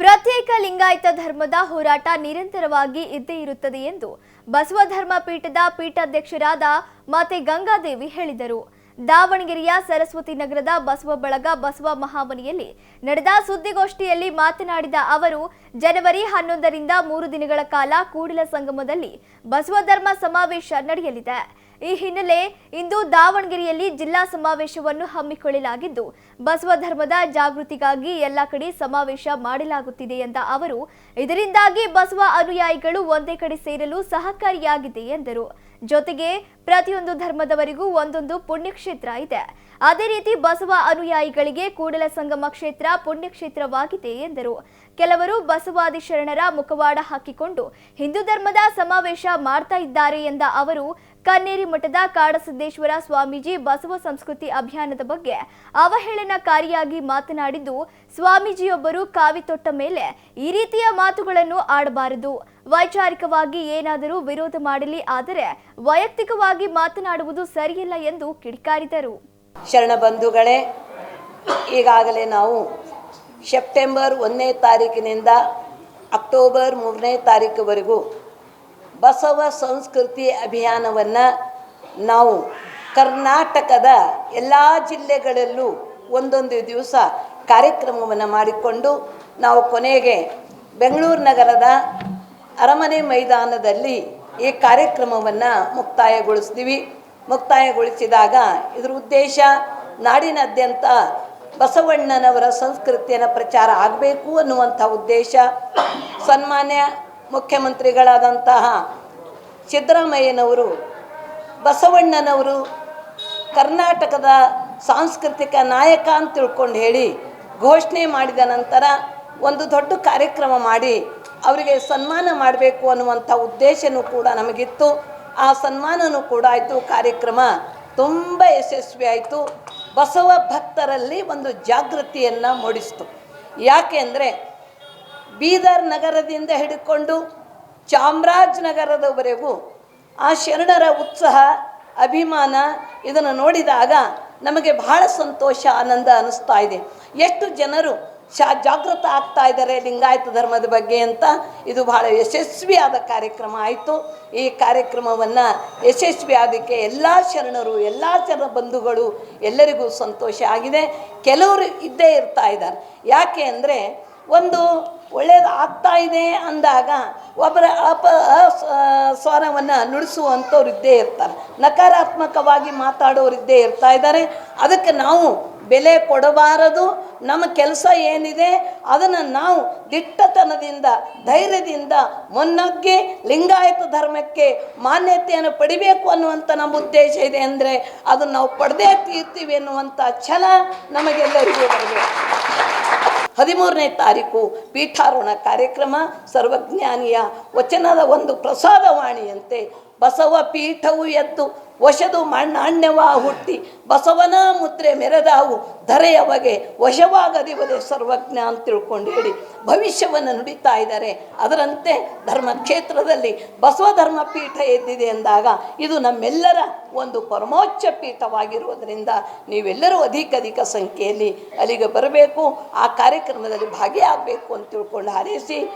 ಪ್ರತ್ಯೇಕ ಲಿಂಗಾಯತ ಧರ್ಮದ ಹೋರಾಟ ನಿರಂತರವಾಗಿ ಇದ್ದೇ ಇರುತ್ತದೆ ಎಂದು ಬಸವ ಧರ್ಮ ಪೀಠದ ಪೀಠಾಧ್ಯಕ್ಷರಾದ ಮಾತೆ ಗಂಗಾದೇವಿ ಹೇಳಿದರು. ದಾವಣಗೆರೆಯ ಸರಸ್ವತಿ ನಗರದ ಬಸವ ಬಳಗ ಬಸವ ಮಹಾಮನಿಯಲ್ಲಿ ನಡೆದ ಸುದ್ದಿಗೋಷ್ಠಿಯಲ್ಲಿ ಮಾತನಾಡಿದ ಅವರು, ಜನವರಿ ಹನ್ನೊಂದರಿಂದ ಮೂರು ದಿನಗಳ ಕಾಲ ಕೂಡಲ ಸಂಗಮದಲ್ಲಿ ಬಸವ ಧರ್ಮ ಸಮಾವೇಶ ನಡೆಯಲಿದೆ. ಈ ಹಿನ್ನೆಲೆ ಇಂದು ದಾವಣಗೆರೆಯಲ್ಲಿ ಜಿಲ್ಲಾ ಸಮಾವೇಶವನ್ನು ಹಮ್ಮಿಕೊಳ್ಳಲಾಗಿದ್ದು, ಬಸವ ಧರ್ಮದ ಜಾಗೃತಿಗಾಗಿ ಎಲ್ಲ ಕಡೆ ಸಮಾವೇಶ ಮಾಡಲಾಗುತ್ತಿದೆ ಎಂದ ಅವರು, ಇದರಿಂದಾಗಿ ಬಸವ ಅನುಯಾಯಿಗಳು ಒಂದೇ ಕಡೆ ಸೇರಲು ಸಹಕಾರಿಯಾಗಿದೆ ಎಂದರು. ಜೊತೆಗೆ ಪ್ರತಿಯೊಂದು ಧರ್ಮದವರಿಗೂ ಒಂದೊಂದು ಪುಣ್ಯಕ್ಷೇತ್ರ ಇದೆ. ಅದೇ ರೀತಿ ಬಸವ ಅನುಯಾಯಿಗಳಿಗೆ ಕೂಡಲ ಸಂಗಮ ಕ್ಷೇತ್ರ ಪುಣ್ಯಕ್ಷೇತ್ರವಾಗಿದೆ ಎಂದರು. ಕೆಲವರು ಬಸವಾದಿ ಶರಣರ ಮುಖವಾಡ ಹಾಕಿಕೊಂಡು ಹಿಂದೂ ಧರ್ಮದ ಸಮಾವೇಶ ಮಾಡ್ತಾ ಇದ್ದಾರೆ ಎಂದ ಅವರು ಕನ್ನೇರಿ ಮಠದ ಕಾಡಸಿದ್ದೇಶ್ವರ ಸ್ವಾಮೀಜಿ ಬಸವ ಸಂಸ್ಕೃತಿ ಅಭಿಯಾನದ ಬಗ್ಗೆ ಅವಹೇಳನಕಾರಿಯಾಗಿ ಮಾತನಾಡಿದ್ದು, ಸ್ವಾಮೀಜಿಯೊಬ್ಬರು ಕಾವಿ ತೊಟ್ಟ ಮೇಲೆ ಈ ರೀತಿಯ ಮಾತುಗಳನ್ನು ಆಡಬಾರದು. ವೈಚಾರಿಕವಾಗಿ ಏನಾದರೂ ವಿರೋಧ ಮಾಡಲಿ ಆದರೆ ವೈಯಕ್ತಿಕವಾಗಿ ಮಾತನಾಡುವುದು ಸರಿಯಲ್ಲ ಎಂದು ಕಿಡಿಕಾರಿದರು. ಶರಣ ಬಂಧುಗಳೇ, ಈಗಾಗಲೇ ನಾವು ಸೆಪ್ಟೆಂಬರ್ ಒಂದನೇ ತಾರೀಕಿನಿಂದ ಅಕ್ಟೋಬರ್ ಮೂರನೇ ತಾರೀಕುವರೆಗೂ ಬಸವ ಸಂಸ್ಕೃತಿ ಅಭಿಯಾನವನ್ನು ನಾವು ಕರ್ನಾಟಕದ ಎಲ್ಲ ಜಿಲ್ಲೆಗಳಲ್ಲೂ ಒಂದೊಂದು ದಿವಸ ಕಾರ್ಯಕ್ರಮವನ್ನು ಮಾಡಿಕೊಂಡು ನಾವು ಕೊನೆಗೆ ಬೆಂಗಳೂರು ನಗರದ ಅರಮನೆ ಮೈದಾನದಲ್ಲಿ ಈ ಕಾರ್ಯಕ್ರಮವನ್ನು ಮುಕ್ತಾಯಗೊಳಿಸ್ತೀವಿ. ಮುಕ್ತಾಯಗೊಳಿಸಿದಾಗ ಇದರ ಉದ್ದೇಶ ನಾಡಿನಾದ್ಯಂತ ಬಸವಣ್ಣನವರ ಸಂಸ್ಕೃತಿಯನ್ನು ಪ್ರಚಾರ ಆಗಬೇಕು ಅನ್ನುವಂಥ ಉದ್ದೇಶ. ಸನ್ಮಾನ್ಯ ಮುಖ್ಯಮಂತ್ರಿಗಳಾದಂತಹ ಸಿದ್ದರಾಮಯ್ಯನವರು, ಬಸವಣ್ಣನವರು, ಕರ್ನಾಟಕದ ಸಾಂಸ್ಕೃತಿಕ ನಾಯಕ ಅಂತ ತಿಳ್ಕೊಂಡು ಹೇಳಿ ಘೋಷಣೆ ಮಾಡಿದ ನಂತರ ಒಂದು ದೊಡ್ಡ ಕಾರ್ಯಕ್ರಮ ಮಾಡಿ ಅವರಿಗೆ ಸನ್ಮಾನ ಮಾಡಬೇಕು ಅನ್ನುವಂಥ ಉದ್ದೇಶನೂ ಕೂಡ ನಮಗಿತ್ತು. ಆ ಸನ್ಮಾನನೂ ಕೂಡ ಆಯಿತು. ಕಾರ್ಯಕ್ರಮ ತುಂಬ ಯಶಸ್ವಿ ಆಯಿತು. ಬಸವ ಭಕ್ತರಲ್ಲಿ ಒಂದು ಜಾಗೃತಿಯನ್ನು ಮೂಡಿಸ್ತು. ಯಾಕೆ ಅಂದರೆ ಬೀದರ್ ನಗರದಿಂದ ಹಿಡ್ಕೊಂಡು ಚಾಮರಾಜನಗರದವರೆಗೂ ಆ ಶರಣರ ಉತ್ಸಾಹ, ಅಭಿಮಾನ ಇದನ್ನು ನೋಡಿದಾಗ ನಮಗೆ ಬಹಳ ಸಂತೋಷ, ಆನಂದ ಅನ್ನಿಸ್ತಾ ಇದೆ. ಎಷ್ಟು ಜನರು ಶಾ ಜಾಗೃತ ಆಗ್ತಾ ಇದ್ದಾರೆ ಲಿಂಗಾಯತ ಧರ್ಮದ ಬಗ್ಗೆ ಅಂತ ಇದು ಬಹಳ ಯಶಸ್ವಿಯಾದ ಕಾರ್ಯಕ್ರಮ ಆಯಿತು. ಈ ಕಾರ್ಯಕ್ರಮವನ್ನು ಯಶಸ್ವಿಯಾದಕ್ಕೆ ಎಲ್ಲ ಶರಣರು, ಎಲ್ಲ ಶರಣ ಬಂಧುಗಳು ಎಲ್ಲರಿಗೂ ಸಂತೋಷ ಆಗಿದೆ. ಕೆಲವರು ಇದ್ದೇ ಇರ್ತಾ ಇದ್ದಾರೆ. ಯಾಕೆ ಅಂದರೆ ಒಂದು ಒಳ್ಳೇದು ಆಗ್ತಾ ಇದೆ ಅಂದಾಗ ಒಬ್ಬರ ಅಪ ಸ್ವರವನ್ನು ನುಡಿಸುವಂಥವ್ರು ಇದ್ದೇ ಇರ್ತಾರೆ. ನಕಾರಾತ್ಮಕವಾಗಿ ಮಾತಾಡೋರು ಇದ್ದೇ ಇರ್ತಾ ಇದ್ದಾರೆ. ಅದಕ್ಕೆ ನಾವು ಬೆಲೆ ಕೊಡಬಾರದು. ನಮ್ಮ ಕೆಲಸ ಏನಿದೆ ಅದನ್ನು ನಾವು ದಿಟ್ಟತನದಿಂದ, ಧೈರ್ಯದಿಂದ ಮುನ್ನಗ್ಗಿ ಲಿಂಗಾಯತ ಧರ್ಮಕ್ಕೆ ಮಾನ್ಯತೆಯನ್ನು ಪಡಿಬೇಕು ಅನ್ನುವಂಥ ನಮ್ಮ ಉದ್ದೇಶ ಇದೆ ಅಂದರೆ ಅದನ್ನು ನಾವು ಪಡೆದೇ ತೀರ್ತೀವಿ ಅನ್ನುವಂಥ ಛಲ ನಮಗೆಲ್ಲರಿಗೂ ಬರಬೇಕು. ಹದಿಮೂರನೇ ತಾರೀಕು ಪೀಠಾರೋಹಣ ಕಾರ್ಯಕ್ರಮ ಸರ್ವಜ್ಞಾನಿಯ ವಚನದ ಒಂದು ಪ್ರಸಾದವಾಣಿಯಂತೆ ಬಸವ ಪೀಠವು ಎದ್ದು ವಶದು ಮಣ್ಣಾಣ್ಯವ ಹುಟ್ಟಿ ಬಸವನ ಮುದ್ರೆ ಮೆರೆದಾವು ಧರೆಯವಗೆ ವಶವಾಗದಿವದೆ ಸರ್ವಜ್ಞ ಅಂತ ತಿಳ್ಕೊಂಡು ಹೇಳಿ ಭವಿಷ್ಯವನ್ನು ನುಡಿತಾ ಇದ್ದಾರೆ. ಅದರಂತೆ ಧರ್ಮಕ್ಷೇತ್ರದಲ್ಲಿ ಬಸವ ಧರ್ಮ ಪೀಠ ಎದ್ದಿದೆ ಎಂದಾಗ ಇದು ನಮ್ಮೆಲ್ಲರ ಒಂದು ಪರಮೋಚ್ಚ ಪೀಠವಾಗಿರುವುದರಿಂದ ನೀವೆಲ್ಲರೂ ಅಧಿಕ ಅಧಿಕ ಸಂಖ್ಯೆಯಲ್ಲಿ ಅಲ್ಲಿಗೆ ಬರಬೇಕು, ಆ ಕಾರ್ಯಕ್ರಮದಲ್ಲಿ ಭಾಗಿಯಾಗಬೇಕು ಅಂತ ತಿಳ್ಕೊಂಡು ಹಾರೈಸಿ.